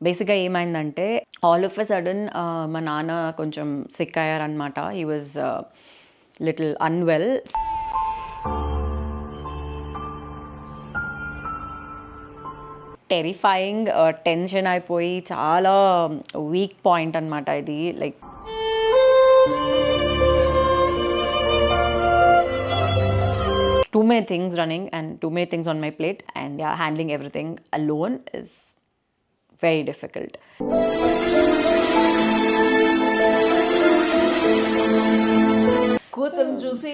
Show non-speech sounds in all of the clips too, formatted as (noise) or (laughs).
బేసిక్గా ఏమైందంటే all of a sudden మా నాన్న కొంచెం సిక్ అయ్యారనమాట ఈ was little unwell terrifying tension అయిపోయి చాలా వీక్ పాయింట్ అనమాట ఇది. Like too many things running and too many things on my plate and yeah handling everything lone is is very difficult. కూతురు చూసి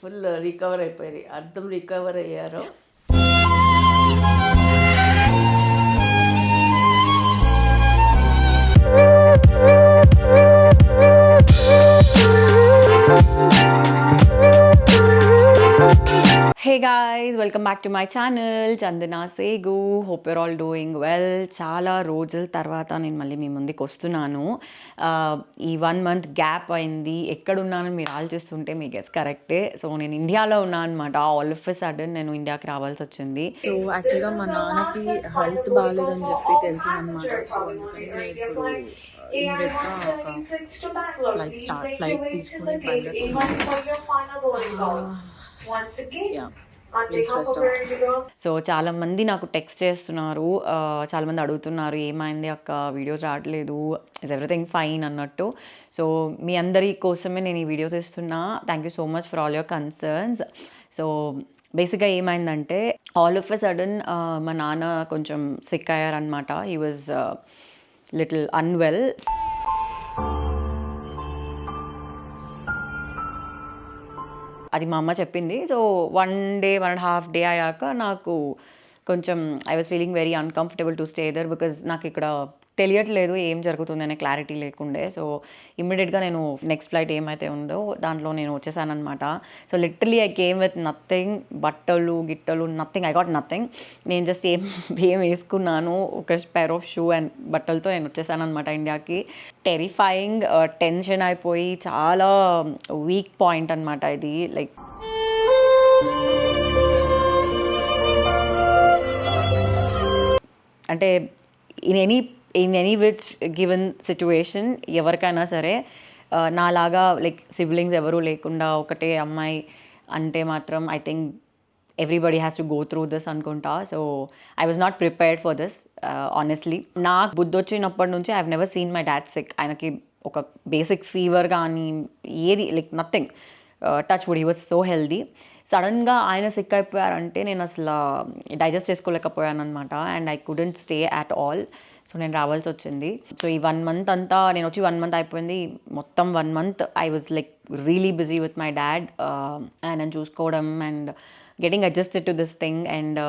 ఫుల్ రికవర్ అయిపోయారు. అర్థం రికవర్ అయ్యారు. Hey guys welcome back to my channel Chandana Segu hope you're all doing well చాలా రోజుల తర్వాత నేను మళ్ళీ మీ ముందుకు వస్తున్నాను. ఈ వన్ మంత్ గ్యాప్ అయింది. ఎక్కడున్నానని మీరు ఆలోచిస్తుంటే మీ గెస్ కరెక్టే సో నేను ఇండియాలో ఉన్నాను అనమాట ఆల్ ఆఫ్ ఎ సడన్ నేను ఇండియాకి రావాల్సి వచ్చింది. సో యాక్చువల్గా మా నాన్నకి హెల్త్ బాగాలేదని చెప్పి తెలిసిందనమాట సో ఫ్లైట్ స్టార్ట్ ఫ్లైట్ తీసుకుని యా ప్లీజ్ రెస్ట్ సో చాలా మంది నాకు టెక్స్ట్ చేస్తున్నారు ఆ, చాలా మంది అడుగుతున్నారు ఏమైంది అక్క? వీడియోస్ రావట్లేదు. ఇస్ ఎవ్రీథింగ్ ఫైన్ అన్నట్టు. సో మీ అందరి కోసమే నేను ఈ వీడియో తీస్తున్నా. Thank you so much for all your concerns so బేసిక్గా ఏమైందంటే ఆల్ ఆఫ్ ఎ సడన్ మా నాన్న కొంచెం సిక్ అయ్యారనమాట హీ వాజ్ లిటిల్ అన్వెల్ అది మా అమ్మ చెప్పింది. So one day one and half day అయ్యాక నాకు కొంచెం I was feeling very uncomfortable to stay there because నాకు ఇక్కడ తెలియట్లేదు ఏం జరుగుతుంది అనే క్లారిటీ లేకుండే. సో ఇమ్మీడియట్గా నేను నెక్స్ట్ ఫ్లైట్ ఏమైతే ఉందో దాంట్లో నేను వచ్చేసానమాట so literally I came with nothing బట్టలు గిట్టలు నథింగ్ ఐ గాట్ నథింగ్ నేను జస్ట్ ఏం ఏం వేసుకున్నాను ఒక పేర్ ఆఫ్ షూ అండ్ బట్టలతో నేను వచ్చేసాను అనమాట ఇండియాకి టెరిఫైయింగ్ టెన్షన్ uh, అయిపోయి చాలా వీక్ పాయింట్ అనమాట ఇది. లైక్ అంటే in any in any which given situation ఎవరికైనా సరే నాలాగా లైక్ సిబ్లింగ్స్ ఎవరూ లేకుండా ఒకటే అమ్మాయి అంటే మాత్రం I think everybody has to go through this అనుకుంటా. So I was not prepared for this honestly నాకు బుద్ధి వచ్చినప్పటి నుంచి I have never seen my dad sick ఆయనకి ఒక బేసిక్ ఫీవర్ కానీ ఏది like nothing touch wood he was so healthy సడన్గా ఆయన సిక్ అయిపోయారంటే నేను అసలు డైజెస్ట్ చేసుకోలేకపోయాను అనమాట and I couldn't stay at all so నేను రావాల్సి వచ్చింది. సో ఈ వన్ మంత్ అంతా నేను వచ్చి వన్ మంత్ అయిపోయింది. మొత్తం one month I was like really busy with my dad ఆయన చూసుకోవడం and getting adjusted to this thing and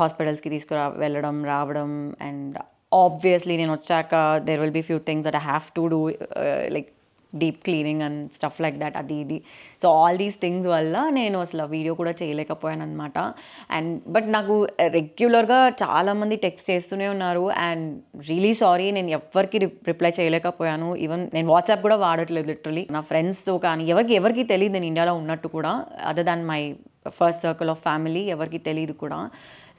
హాస్పిటల్స్కి తీసుకురా వెళ్ళడం రావడం. అండ్ ఆబ్వియస్లీ నేను వచ్చాక there will be few things that I have to do like deep cleaning and stuff like that అది ఇది. సో ఆల్ దీస్ థింగ్స్ వల్ల నేను అసలు వీడియో కూడా చేయలేకపోయాను అనమాట అండ్ బట్ నాకు రెగ్యులర్గా చాలామంది టెక్స్ట్ చేస్తూనే ఉన్నారు. అండ్ రియలీ సారీ నేను ఎవరికి రిప్లై చేయలేకపోయాను. ఈవెన్ నేను వాట్సాప్ కూడా వాడట్లేదు లిటరలీ నా ఫ్రెండ్స్తో కానీ ఎవరికి ఎవరికి తెలియదు నేను ఇండియాలో ఉన్నట్టు కూడా other than my first circle of family ఎవరికి తెలియదు కూడా.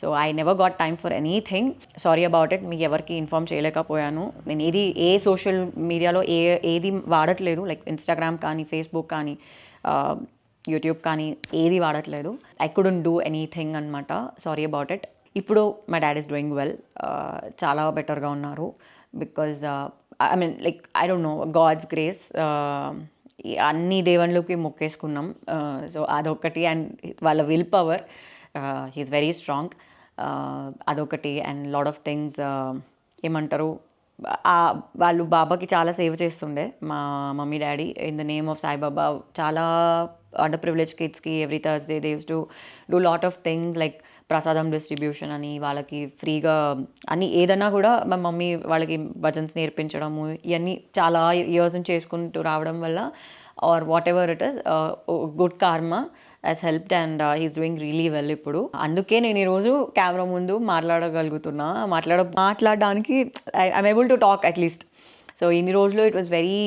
So I never got time for anything sorry about it మీకు ఎవరికి ఇన్ఫామ్ చేయలేకపోయాను. నేను ఏది ఏ సోషల్ మీడియాలో ఏ ఏది వాడట్లేదు. లైక్ ఇన్స్టాగ్రామ్ కానీ ఫేస్బుక్ కానీ యూట్యూబ్ కానీ ఏది వాడట్లేదు. ఐ కుడెంట్ డూ ఎనీథింగ్ అనమాట సారీ అబౌట్ ఇట్ ఇప్పుడు my dad is doing well చాలా బెటర్గా ఉన్నారు. Because I mean like I don't know God's grace అన్ని దేవుళ్ళకి మొక్కేసుకున్నాం. సో అదొకటి అండ్ వాళ్ళ will power he's very strong. అదొకటి అండ్ లాడ్ ఆఫ్ థింగ్స్ ఏమంటారు వాళ్ళు బాబాకి చాలా సేవ చేస్తుండే. మా mummy daddy in the name of Sai Baba చాలా అండర్ ప్రివిలేజ్ కిడ్స్కి every Thursday they've to do lot of things like prasadam distribution అని వాళ్ళకి ఫ్రీగా అని ఏదన్నా కూడా మా మమ్మీ వాళ్ళకి భజన్స్ నేర్పించడము ఇవన్నీ చాలా ఇయర్స్ నుంచి చేసుకుంటూ రావడం వల్ల or whatever it is good karma has helped and he's doing really well ఇప్పుడు. అందుకే నేను ఈరోజు కెమెరా ముందు మాట్లాడగలుగుతున్నా. మాట్లాడ మాట్లాడడానికి I'm able to talk at least so ఇన్ని రోజులు ఇట్ వాస్ వెరీ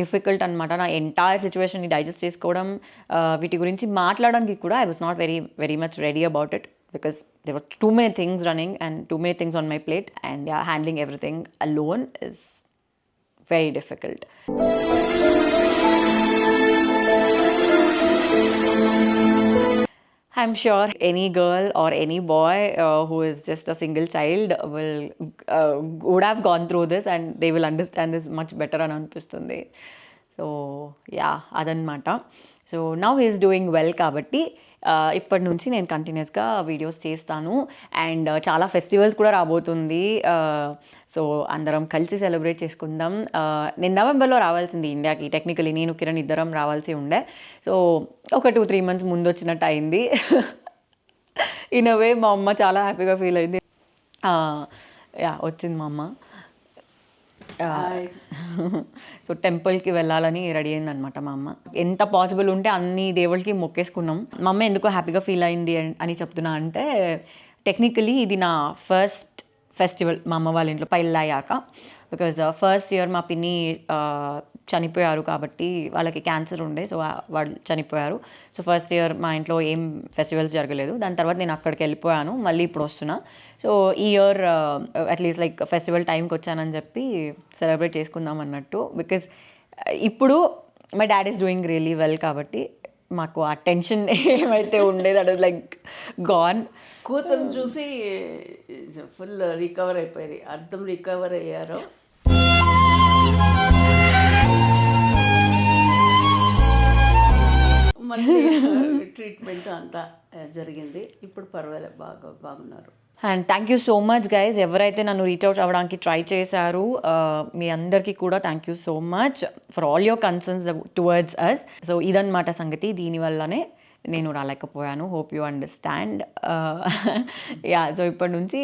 డిఫికల్ట్ అనమాట నా ఎంటైర్ సిచ్యువేషన్ని డైజెస్ట్ చేసుకోవడం uh, వీటి గురించి మాట్లాడడానికి కూడా I was not very very much ready about it because there were too many things running and too many things on my plate and yeah handling everything alone is very difficult I'm sure any girl or any boy uh, who is just a single child will uh, would have gone through this and they will understand this much better అని అనిపిస్తుంది so yeah అదనమాట so now he's doing well కాబట్టి uh, ఇప్పటి నుంచి నేను కంటిన్యూస్గా videos చేస్తాను. And uh, చాలా ఫెస్టివల్స్ కూడా రాబోతుంది. Uh, సో అందరం కలిసి సెలబ్రేట్ చేసుకుందాం. నేను నవంబర్లో రావాల్సింది ఇండియాకి. టెక్నికలీ నేను కిరణ్ ఇద్దరం రావాల్సి ఉండే. సో ఒక టూ త్రీ మంత్స్ ముందు వచ్చినట్టు అయింది. (laughs) ఇన్ వే మా అమ్మ చాలా హ్యాపీగా ఫీల్ అయింది. యా వచ్చింది మా అమ్మ. (laughs) సో టెంపుల్కి వెళ్ళాలని రెడీ అయింది అనమాట మా అమ్మ. ఎంత పాసిబుల్ ఉంటే అన్ని దేవుళ్ళకి మొక్కేసుకున్నాం. మా అమ్మ ఎందుకో హ్యాపీగా ఫీల్ అయింది అన్- చెప్తున్నా అంటే టెక్నికలీ ఇది నా ఫస్ట్ ఫెస్టివల్ మా అమ్మ వాళ్ళ ఇంట్లో పెళ్ళయ్యాక. బికాజ్ ఫస్ట్ ఇయర్ మా పిన్ని చనిపోయారు కాబట్టి వాళ్ళకి క్యాన్సర్ ఉండే సో వాళ్ళు చనిపోయారు. సో ఫస్ట్ ఇయర్ మా ఇంట్లో ఏం ఫెస్టివల్స్ జరగలేదు. దాని తర్వాత నేను అక్కడికి వెళ్ళిపోయాను మళ్ళీ ఇప్పుడు వస్తున్నా. సో ఈ ఇయర్ అట్లీస్ట్ లైక్ ఫెస్టివల్ టైంకి వచ్చానని చెప్పి సెలబ్రేట్ చేసుకుందాం అన్నట్టు. బికాజ్ ఇప్పుడు my dad is doing really well కాబట్టి మాకు ఆ టెన్షన్ ఏమైతే ఉండేది దట్ ఇస్ లైక్ గాన్ కూతురు చూసి ఫుల్ రికవర్ అయిపోయింది అర్థం రికవర్ అయ్యారు. మళ్ళీ ట్రీట్మెంట్ అంతా జరిగింది. ఇప్పుడు పర్వాలేదు బాగా బాగున్నారు. And thank you so much guys ఎవరైతే నన్ను రీచ్ అవుట్ అవ్వడానికి ట్రై చేశారు మీ అందరికీ కూడా thank you so much for all your concerns towards us so ఇదన్నమాట సంగతి. దీనివల్లనే నేను రాలేకపోయాను. Hope you understand yeah so ఇప్పటి నుంచి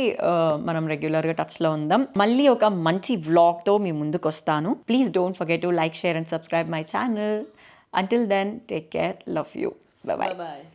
మనం రెగ్యులర్గా టచ్లో ఉందాం. మళ్ళీ ఒక మంచి వ్లాగ్తో మీ ముందుకు వస్తాను please don't forget to like share and subscribe my channel Until then, take care. Love you. Bye-bye. Bye-bye.